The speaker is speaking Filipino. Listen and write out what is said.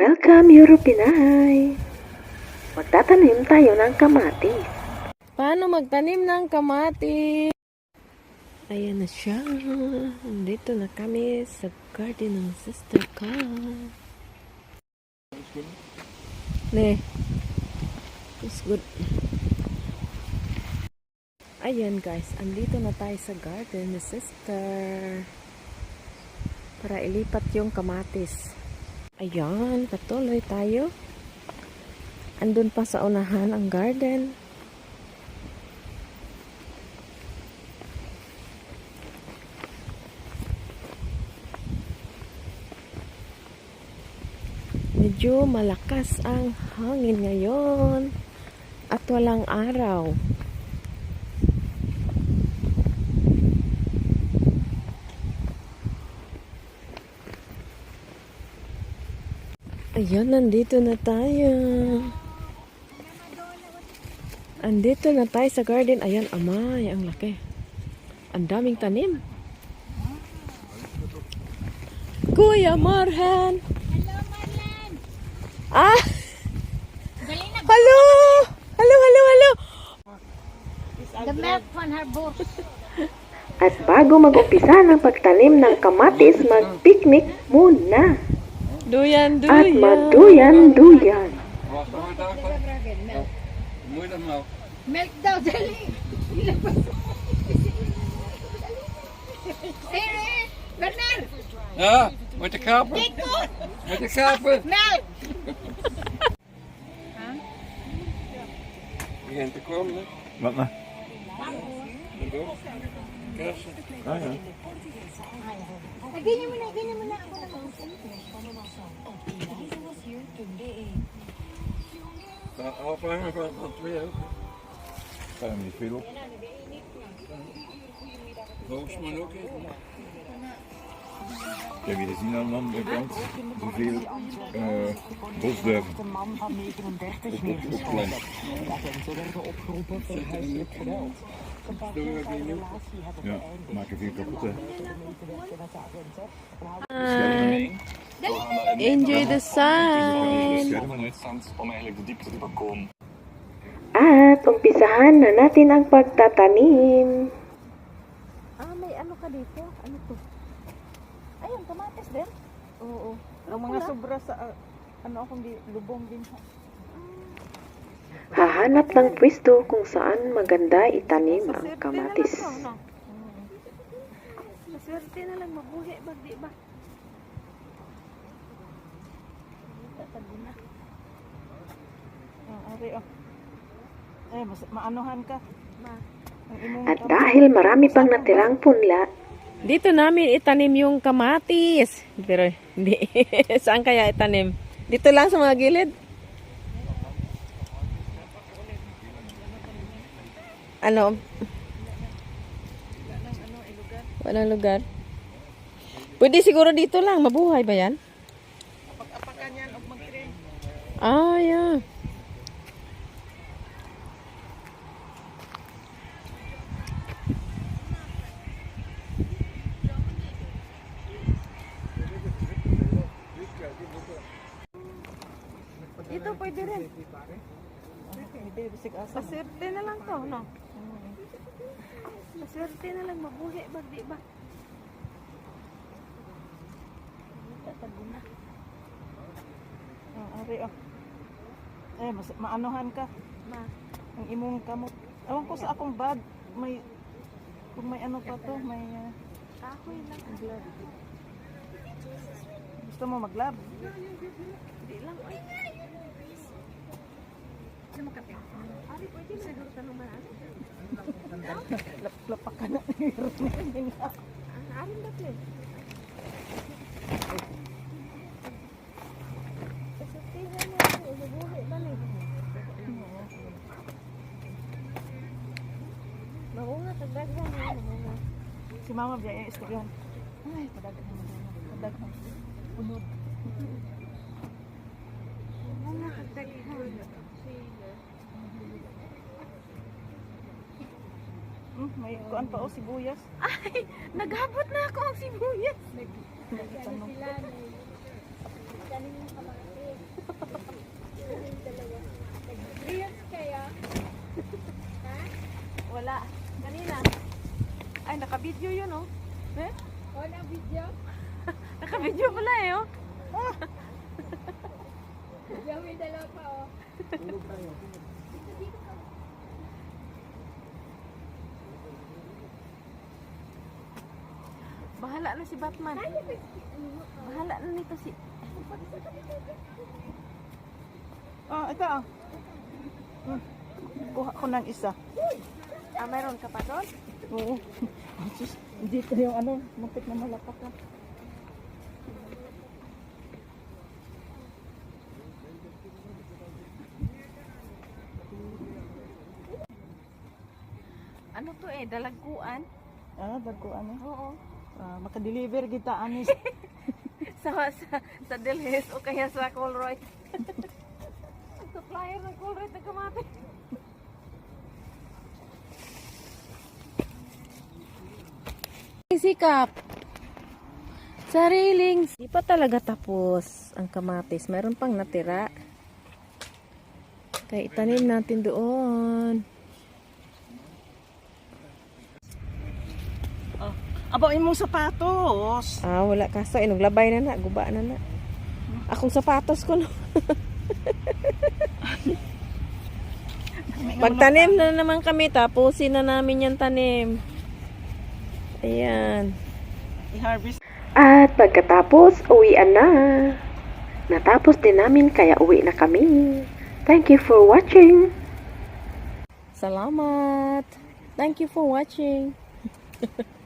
Welcome, Europinay! Magtatanim tayo ng kamatis. Paano magtanim ng kamati? Ayan na siya. Dito na kami sa garden ng sister ko. Ne. It's good. Ayan guys, andito na tayo sa garden ni sister. Para ilipat yung kamatis. Ayan, patuloy tayo. Andun pa sa unahan ang garden. Medyo malakas ang hangin ngayon at walang araw. Ayan, nandito na tayo. Andito na tayo sa garden. Ayan, amay, ang laki. Ang daming tanim. Kuya Marhan! Ah! Hello! Hello, hello, hello! The milk on her book. At bago mag-umpisa ng pagtanim ng kamatis, mag-picnic muna. Doejan, doe. Atma, doejan, doejan. Moeilijk nou. Melk dat Bernard. Ja, met de kapen. Met de kapen. Melk. Begint te komen. Wat nou? Kersen. Ah ja. Gini mo ik je. Afhangen van van twee ook. Ga er niet veel op. Boosman ook in. Ik heb hier gezien aan de andere kant zoveel uh, bosduiven De man van 39 op, op, op plan. Agenten werden opgeroepen voor huiselijk geweld. Ja, maken veel kapot hè. Enjoy the sun. At umpisahan na natin ang pagtatanim. Ah, may ano ka dito? Ano to? Ayun, kamatis din? Oo. Ang mga sobra sa ah, ano akong di, lubong din ha. Hahanap ng pwesto kung saan maganda itanim ang kamatis. Maswerte na lang mabuhi ba, di ba? Ah, ari oh. Eh, mas, maanuhan ka. Imong At dahil marami pang natirang punla, Dito namin itanim yung kamatis. Pero hindi. Saan kaya itanim? Dito lang sa mga gilid? Ano? Walang lugar. Pwede siguro dito lang. Mabuhay ba yan? Ah, yeah. Ito pwede rin. Maswerte na lang to, no? Maswerte na lang mabuhi ba, di ba? Ah, ari oh. Eh, mas, maanuhan ka. Ma. Ang imong kamot. Ewan ko sa akong bag, may kung may ano pa to, may uh, Kahoy lang. glove. Gusto mo mag-lab? Di lang. Ay. Ano makape? Ari, pwede na siguro tanong man. Lap- Lapak ka na. Ang arin ba ito? Kasatihan niya ako. Mabuhi ba ni? Maunga, tagdaghan niya. Maunga. Si mama biya yung istoryan. Ay, padaghan mo na. Padaghan. Unod. Maunga, tagdaghan. Hmm, may kuan pa o sibuyas. Naghabot na ako ang sibuyas. Nagtanong. Video? Naka-video pala eh, oh. Video, may dalawa pa oh. Bahala na si Batman. Bahala na nito si... Ah, ito ah. Hmm. Kuha ko ng isa. Ah, mayroon ka pa doon? Oo. Hindi ko yung ano, muntik na malapak na. Ano to eh, dalagkuan? Ah, dagko ano. Oo. Ah, makadeliver kita anis. Sa, sa, sa Delhes o kaya sa Colroy. Supplier ng Colroy na kamate. Sikap. Sariling. Di pa talaga tapos ang kamatis. Meron pang natira. Kaya itanim natin doon. Aba, imong sapatos. Ah, wala kaso. Inuglabay na na. Guba na na. Akong sapatos ko no. Magtanim na naman kami. Tapusin na namin yung tanim. Ayan. I-harvest. At pagkatapos, uwian na. Natapos din namin kaya uwi na kami. Thank you for watching. Salamat. Thank you for watching.